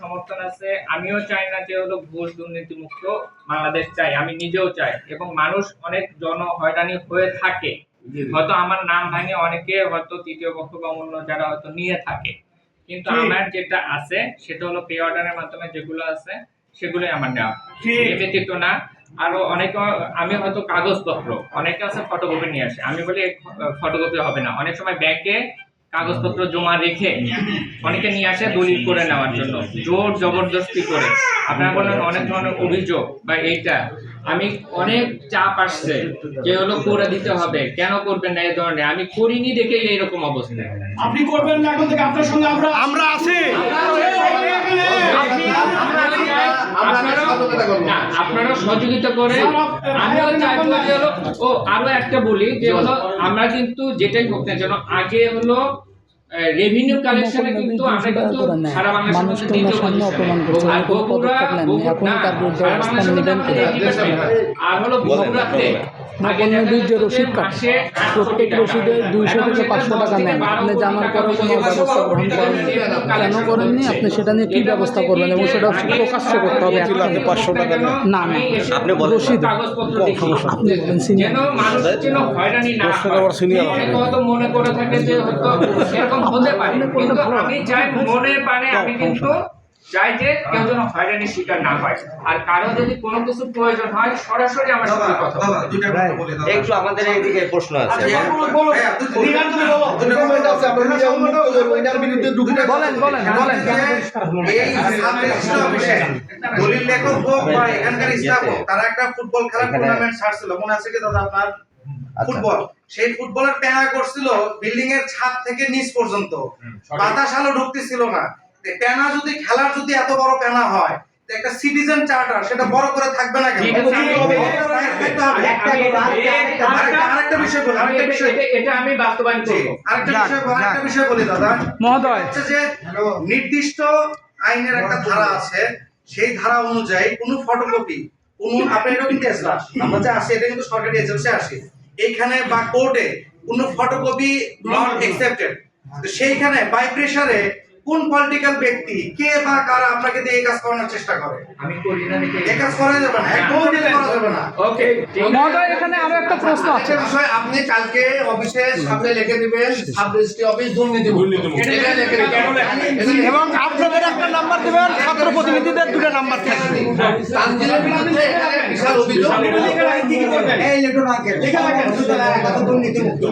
সমর্থন আছে আমিও চাই না যে হলো ঘুষ দুর্নীতি মুক্ত বাংলাদেশ চাই আমি নিজেও চাই। এবং মানুষ অনেক জন হয়রানি হয়ে থাকে। হয়তো আমার নাম ভাঙে অনেকে হয়তো তৃতীয় পক্ষ বা অন্য যারা হয়তো নিয়ে থাকে। কিন্তু আমার যেটা আছে সেটা হলো পে অর্ডারের মাধ্যমে যেগুলো আছে সেগুলোই আমার নেওয়া। ব্যতীত না আরও অনেক আমি হয়তো কাগজপত্র অনেকে আছে ফটোকপি নিয়ে আসে। আমি বলি ফটোকপি হবে না। অনেক সময় ব্যাংকে কাগজপত্র জমা রেখে অনেকে নিয়ে আসে দলিল করে নেওয়ার জন্য। জোর জবরদস্তি করে। আপনার বলেন অনেক ধরনের অভিযোগ বা এইটা। আমি অনেক চাপ আসছে যে হলো করে দিতে হবে। কেন করবেন না এই ধরনের? আমি করিনি দেখে এইরকম অবস্থা। আপনি করবেন না এখন থেকে আপনার সঙ্গে আমরা আমরা আছি। আপনারা- আপনারা সহযোগিতা করে আমিও চাইব যে হলো ও আরও একটা বলি যে হলো আমরা কিন্তু যেটাই হোক না যেন আগে হলো রেভিনিউ কালেকশনে কিন্তু আমরা কিন্তু সারা বাংলাদেশের দ্বিতীয় করছে, আর বগুড়া- এখনই তার বিরুদ্ধে সারা অবস্থান বাংলাদেশের নেবেন মধ্যে কিনা? আমরা 80% আর হলো বগুড়াতে বীর্য রসিদ কাটে। মাসে 800 প্রত্যেক রসিদে 200 এখন থেকে 500 টাকা নেন। আপনি জানার পরেও কোনো ব্যবস্থা গ্রহণ করেননি। কেন করেননি? আপনি সেটা নিয়ে কি ব্যবস্থা করবেন এবং সেটা প্রকাশ্য করতে হবে পাঁচশো টাকা না, না। আপনি রসিদ। আপনি বলেন হয়। মনে করে থাকে যে হয়তো এরকম হতে পারে। কিন্তু আমি চাই মনে পারে আমি কিন্তু চাই যে কেউ যেন হয়রানির শিকার না হয়। আর কারও যদি কোনো কিছু প্রয়োজন হয় সরাসরি আমার সাথে কথা বলবে। একটু আমাদের এইদিকে প্রশ্ন আছে। বলেন বলেন দলিল লেখক হোক বা এখানকার স্টাফ হোক তারা একটা ফুটবল খেলার টুর্নামেন্ট ছাড়ছিল। মনে আছে কি দাদা আপনার। ফুটবল। সেই ফুটবলের প্যানা করছিল বিল্ডিং এর ছাদ থেকে নিচ পর্যন্ত। বাতাস আলো ঢুকতেছিল না। প্যানা যদি খেলার যদি এত বড় প্যানা হয় একটা সিটিজেন চার্টার সেটা বড় করে থাকবে না কেন। আরেকটা- বিষয় বলি আরেকটা বিষয়। এটা- আমি বাস্তবায়ন আরেকটা বিষয় আরেকটা বিষয় বলি দাদা। মহোদয়। হচ্ছে যে নির্দিষ্ট আইনের একটা ধারা আছে সেই ধারা অনুযায়ী কোনো ফটোকপি কোন আপনি এটা কিন্তু এজলাস আমরা যে আসি এটা কিন্তু সরকারি এজেন্সি আসি। এইখানে বা কোর্টে কোনো ফটোকপি নট অ্যাকসেপ্টেড সেইখানে বাই প্রেসারে কোন পলিটিক্যাল ব্যক্তি কে বা কারা আপনাকে দিয়ে এই কাজ করানোর চেষ্টা করে? আমি করি না এই কাজ করা যাবে না একদম করা যাবে না। ওকে মহোদয় এখানে আরও একটা প্রশ্ন আছে। বিষয় আপনি কালকে অফিসে সামনে লিখে দিবেন সাব রেজিস্ট্রি অফিস দুর্নীতি এটা লিখে দিবেন। এবং আপনাদের একটা নাম্বার দেবেন ছাত্র প্রতিনিধিদের দুটো নাম্বার থাকবে। তানজিলের বিরুদ্ধে এখানে বিশাল অভিযোগ। বলে লিখে- লিখে দিচ্ছে, বলে লিখে দিচ্ছে। লিখে লিখে দলিলের চাপ দিবেন, দুর্নীতি মুক্ত।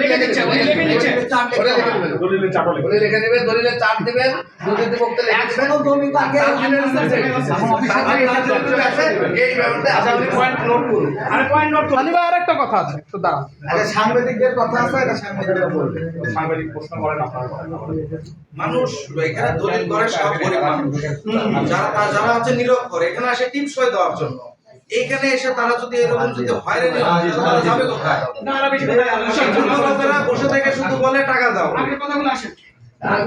লিখে দিবেন। তানজিলের বিরুদ্ধে- তানজিলের বিরুদ্ধে আছে, এই ব্যাপারটা আচ্ছা, করুন। আর একটা কথা আছে একটু দাঁড়ান। সাংবাদিকদের কথা আছে এটা সাংবাদিকরা বলবে। মানুষ এখানে দলিল করে সব গরিব মানুষ যারা যারা হচ্ছে নিরক্ষর এখানে আসে টিপস হয়ে দেওয়ার জন্য। এইখানে এসে তারা যদি এরকম যদি হয়রানি হয় তারা যাবে কোথায়? বসে থেকে শুধু বলে টাকা দাও।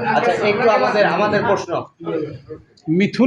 আচ্ছা একটু আমাদের আমাদের প্রশ্ন। মিথুন